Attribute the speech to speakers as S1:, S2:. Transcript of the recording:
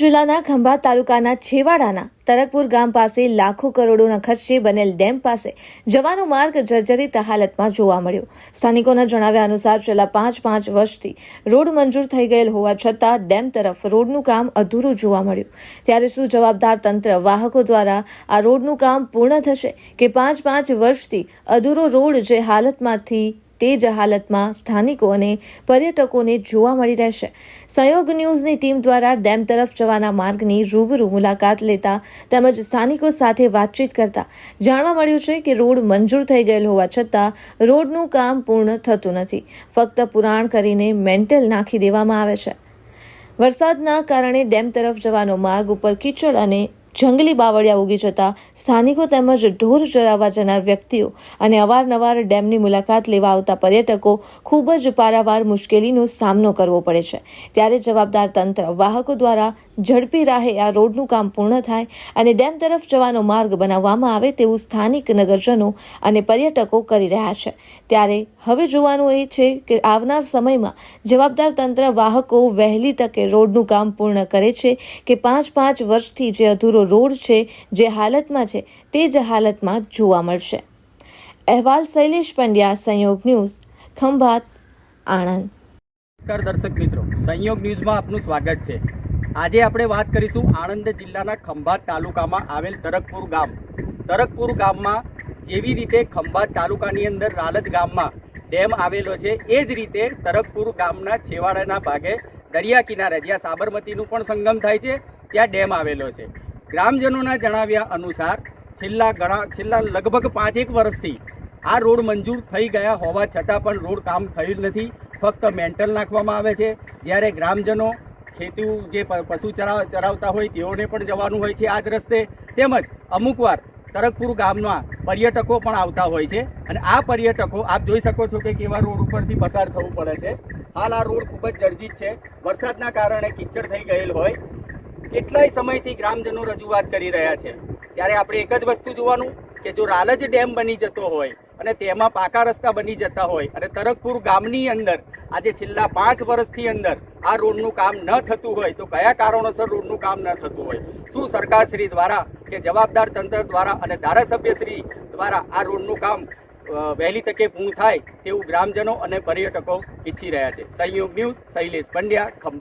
S1: જિલ્લાના ખંભા તાલુકાના છેવાડાના તરકપુર ગામ પાસે લાખો કરોડોના ખર્ચે બનેલ ડેમ પાસે જવાનો માર્ગ જર્જરિત હાલતમાં જોવા મળ્યો. સ્થાનિકોના જણાવ્યા અનુસાર છેલ્લા પાંચ પાંચ વર્ષથી રોડ મંજૂર થઈ ગયેલ હોવા છતાં ડેમ તરફ રોડનું કામ અધૂરું જોવા મળ્યું. ત્યારે શું જવાબદાર તંત્ર વાહકો દ્વારા આ રોડનું કામ પૂર્ણ થશે કે પાંચ પાંચ વર્ષથી અધૂરો રોડ જે હાલતમાંથી તે જ હાલતમાં સ્થાનિકો અને પર્યટકોને જોવા મળી રહેશે. સંયોગ ન્યૂઝની ટીમ દ્વારા ડેમ તરફ જવાના માર્ગની રૂબરૂ મુલાકાત લેતા તેમજ સ્થાનિકો સાથે વાતચીત કરતા જાણવા મળ્યું છે કે રોડ મંજૂર થઈ ગયેલ હોવા છતાં રોડનું કામ પૂર્ણ થતું નથી. ફક્ત પુરાણ કરીને મેન્ટેલ નાખી દેવામાં આવે છે. વરસાદના કારણે ડેમ તરફ જવાનો માર્ગ ઉપર કીચડ અને જંગલી બાવળિયા ઉગી જતા સ્થાનિકો તેમજ ઢોર ચરાવવા જનાર વ્યક્તિઓ અને અવારનવાર ડેમની મુલાકાત લેવા આવતા પર્યટકો ખૂબ જ પારાવાર મુશ્કેલીનો સામનો કરવો પડે છે. ત્યારે જવાબદાર તંત્ર વાહકો દ્વારા ઝડપી રાહે આ રોડનું કામ પૂર્ણ થાય અને ડેમ તરફ જવાનો માર્ગ બનાવવામાં આવે તેવું સ્થાનિક નગરજનો અને પર્યટકો કરી રહ્યા છે. ત્યારે હવે જોવાનું એ છે કે આવનાર સમયમાં જવાબદાર તંત્ર વાહકો વહેલી તકે રોડનું કામ પૂર્ણ કરે છે કે પાંચ પાંચ વર્ષથી જે અધૂરો રોડ છે, જે હાલતમાં છે, તે જ હાલતમાં જોવા મળશે. અહેવાલ શૈલેષ પંડ્યા, સંયોગ ન્યૂઝ, ખંભાત, આણંદ.
S2: નમસ્કાર દર્શક મિત્રો, સંયોગ ન્યૂઝમાં આપનું સ્વાગત છે. આજે આપણે વાત કરીશું આણંદ જિલ્લાના ખંભાત તાલુકામાં આવેલ તરકપુર ગામ. તરકપુર ગામમાં જેવી રીતે ખંભાત તાલુકાની અંદર રાલજ ગામમાં ડેમ આવેલો છે, એ જ રીતે તરકપુર ગામના છેવાડાના ભાગે દરિયા કિનારે જ્યાં સાબરમતીનું પણ સંગમ થાય છે, ત્યાં ડેમ આવેલો છે. ગ્રામજનોના જણાવ્યા અનુસાર છેલ્લા ઘણા, છેલ્લા લગભગ પાંચેક વર્ષથી આ રોડ મંજૂર થઈ ગયા હોવા છતાં પણ રોડ કામ થયું નથી. ફક્ત મેન્ટલ નાખવામાં આવે છે. જ્યારે ગ્રામજનો ખેતી જે પશુ ચરાવ ચરાવતા હોય તેઓને પણ જવાનું હોય છે આ જ રસ્તે. તેમજ અમુકવાર તરકપુર ગામમાં પર્યટકો પણ આવતા હોય છે. અને આ પર્યટકો, આપ જોઈ શકો છો કે કેવા રોડ ઉપરથી પસાર થવું પડે છે. હાલ આ રોડ ખૂબ જ જર્જિત છે. વરસાદના કારણે કિચડ થઈ ગયેલ હોય. કેટલાય સમયથી ગ્રામજનો રજૂઆત કરી રહ્યા છે. ત્યારે આપણે એક જ વસ્તુ જોવાનું કે જો રાલજ ડેમ બની જતો હોય અને તેમાં પાકા રસ્તા બની જતા હોય અને તરકપુર ગામની અંદર આજે છેલ્લા પાંચ વર્ષથી અંદર આ રોડનું કામ ન થતું હોય તો કયા કારણોસર રોડનું કામ ન થતું હોય? શું સરકારશ્રી દ્વારા કે જવાબદાર તંત્ર દ્વારા અને ધારાસભ્યશ્રી દ્વારા આ રોડનું કામ વહેલી તકે પૂર્ણ થાય તેવું ગ્રામજનો અને પર્યટકો ઈચ્છી રહ્યા છે. સહયોગ ન્યૂઝ શૈલેષ પંડ્યા, ખંભાત.